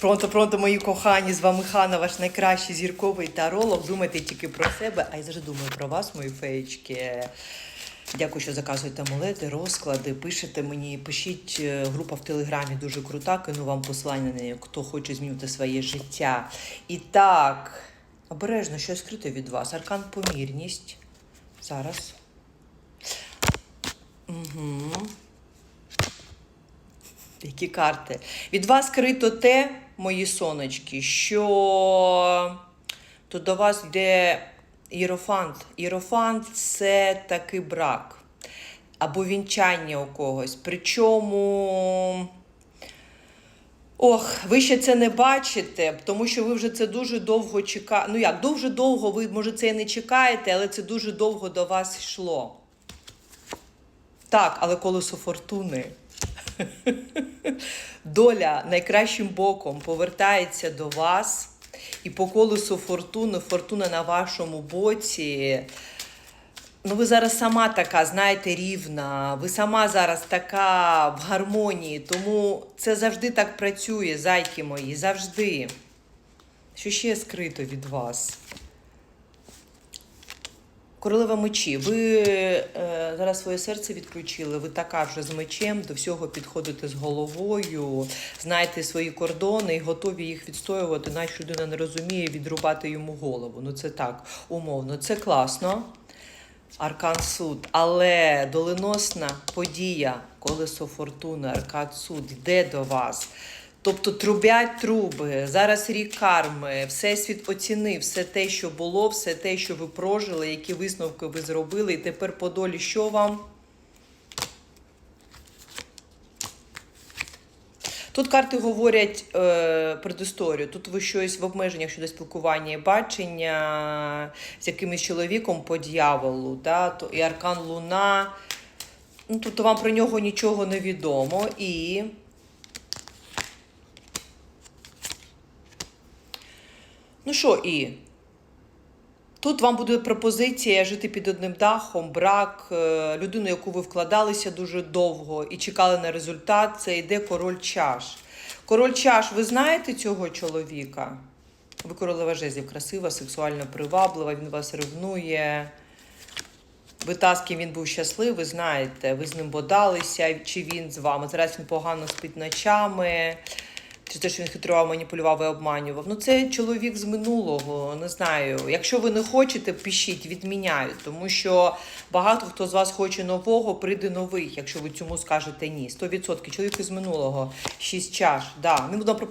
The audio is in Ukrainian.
Пронто, пронто, мої кохані, з вами Хана, ваш найкращий зірковий таролог. Думайте тільки про себе, а я завжди думаю про вас, мої феєчки. Дякую, що заказуєте амулети, розклади. Пишете мені, пишіть е, група в Телеграмі дуже крута. Кину вам послання на хто хоче змінити своє життя. І так, обережно, що скрите від вас. Аркан помірність. Зараз. Угу. Які карти? Від вас скрито те, мої сонечки, що тут до вас йде іерофант. Іерофант це такий брак або вінчання у когось. Причому. Ох, ви ще це не бачите, тому що ви вже це дуже довго чекаєте. Ну як, дуже довго ви, може, це і не чекаєте, але це дуже довго до вас йшло. Так, але колесо фортуни. Доля найкращим боком повертається до вас, і по колесу фортуни, фортуна на вашому боці. Ну, ви зараз сама така, знаєте, рівна, ви сама зараз така в гармонії, тому це завжди так працює, зайки мої, завжди. Що ще скрито від вас? Королева мечі, ви е, зараз своє серце відключили, ви така вже з мечем, до всього підходите з головою, знаєте свої кордони і готові їх відстоювати, навіть людина не розуміє відрубати йому голову. Ну це так, умовно, це класно. Аркан суд, але доленосна подія, колесо фортуни, аркан суд йде до вас. Тобто трубять труби, зараз рік карми, всесвіт оцінив все те, що було, все те, що ви прожили, які висновки ви зробили, і тепер по долі що вам? Тут карти говорять е, предісторію. Тут ви щось в обмеженнях щодо спілкування і бачення з якимось чоловіком по дьяволу, да? і аркан Луна. Ну, тобто вам про нього нічого не відомо. І Ну що, і? Тут вам буде пропозиція жити під одним дахом, брак, е, людину, яку ви вкладалися дуже довго і чекали на результат. Це йде король чаш. Король чаш, ви знаєте цього чоловіка? Ви королева жезлів, красива, сексуально приваблива, він вас ревнує. Ви та, з ким він був щасливий, знаєте, ви з ним бодалися, чи він з вами. Зараз він погано спить ночами, чи те, що він хитрував, маніпулював і обманював. Ну, це чоловік з минулого, не знаю. Якщо ви не хочете, пишіть, відміняю, тому що багато хто з вас хоче нового, прийде новий, якщо ви цьому скажете ні. 100% чоловік із минулого, шість чаш. Да. ми будемо пропонувати.